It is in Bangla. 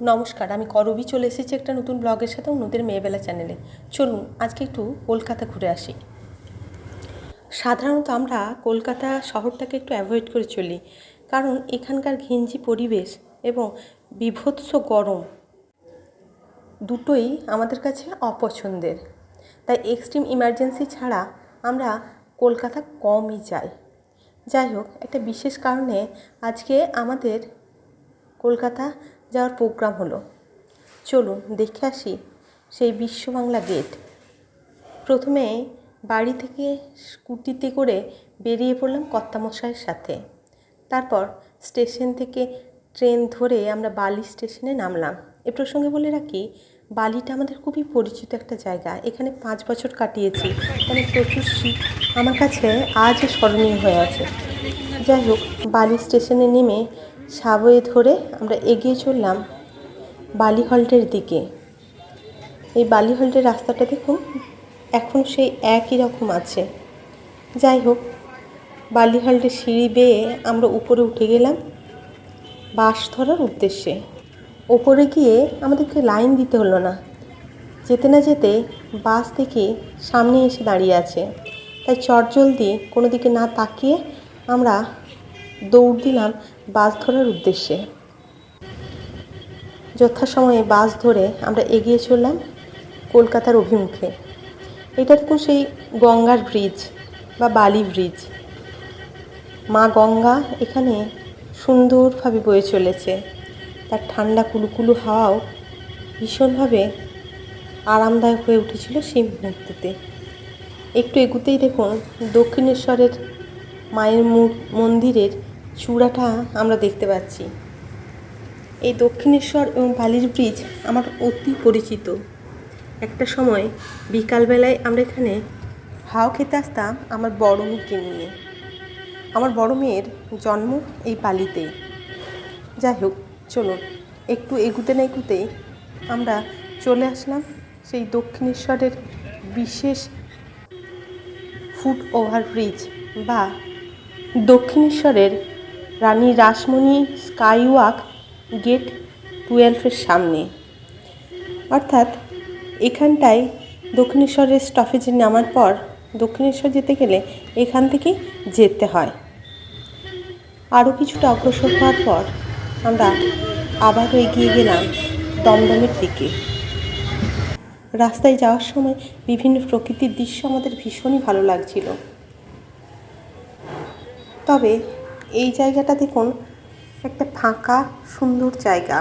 নমস্কার, আমি করবি চলে এসেছি একটা নতুন ব্লগের সাথে নদীর মেয়েবেলা চ্যানেলে। চলুন, আজকে একটু কলকাতা ঘুরে আসি। সাধারণত আমরা কলকাতা শহরটাকে একটু অ্যাভয়েড করে চলি, কারণ এখানকার ঘিঞ্জি পরিবেশ এবং বিভৎস গরম দুটোই আমাদের কাছে অপছন্দের। তাই এক্সট্রিম ইমার্জেন্সি ছাড়া আমরা কলকাতা কমই যাই। যাই হোক, একটা বিশেষ কারণে আজকে আমাদের কলকাতা যাওয়ার প্রোগ্রাম হলো। চলুন দেখে আসি সেই বিশ্ববাংলা গেট প্রথমে বাড়ি থেকে স্কুটিতে করে বেরিয়ে পড়লাম কর্তামশাইয়ের সাথে। তারপর স্টেশন থেকে ট্রেন ধরে আমরা বালি স্টেশনে নামলাম। এ প্রসঙ্গে বলে রাখি, বালিটা আমাদের খুবই পরিচিত একটা জায়গা। এখানে পাঁচ বছর কাটিয়েছি। মানে প্রচুর শীত আমার কাছে আজও স্মরণীয় হয়ে আছে। যাই হোক, বালি স্টেশনে নেমে সাবওয়ে ধরে আমরা এগিয়ে চললাম বালি হল্টের দিকে। এই বালি হল্টের রাস্তাটা দেখুন, এখন সেই একই রকম আছে। যাই হোক বালি হল্টের সিঁড়ি বেয়ে আমরা উপরে উঠে গেলাম বাস ধরার উদ্দেশ্যে। ওপরে গিয়ে আমাদেরকে লাইন দিতে হলো না। যেতে না যেতে বাস থেকে সামনে এসে দাঁড়িয়ে আছে। তাই চটজলদি কোনো দিকে না তাকিয়ে আমরা দৌড় দিলাম বাস ধরার উদ্দেশ্যে। যথাসময়ে বাস ধরে আমরা এগিয়ে চললাম কলকাতার অভিমুখে। এটা দেখুন সেই গঙ্গার ব্রিজ বা বালি ব্রিজ মা গঙ্গা এখানে সুন্দরভাবে বয়ে চলেছে। তার ঠান্ডা কুলুকুলু হাওয়াও ভীষণভাবে আরামদায়ক হয়ে উঠেছিল সেই মুহূর্ততে একটু এগুতেই দেখুন দক্ষিণেশ্বরের মায়ের মন্দিরের চূড়াটা আমরা দেখতে পাচ্ছি। এই দক্ষিণেশ্বর এবং বালির ব্রিজ আমার অতি পরিচিত। একটা সময় বিকালবেলায় আমরা এখানে হাও খেতে আসতাম আমার বড় মেয়েকে নিয়ে। আমার বড় মেয়ের জন্ম এই বালিতেই যাই হোক, চলুন, একটু এগুতে না এগুতেই আমরা চলে আসলাম সেই দক্ষিণেশ্বরের বিশেষ ফুট ওভার ব্রিজ বা দক্ষিণেশ্বরের রানী রাসমণি স্কাইওয়াক গেট টুয়েলভের সামনে। অর্থাৎ এখানটায় দক্ষিণেশ্বরের স্টপেজে নামার পর দক্ষিণেশ্বর যেতে গেলে এখান থেকেই যেতে হয়। আরও কিছুটা অগ্রসর হওয়ার পর আমরা আবারও এগিয়ে গেলাম দমদমের দিকে। রাস্তায় যাওয়ার সময় বিভিন্ন প্রকৃতির দৃশ্য আমাদের ভীষণই ভালো লাগছিল। তবে এই জায়গাটা দেখুন একটা ফাঁকা সুন্দর জায়গা।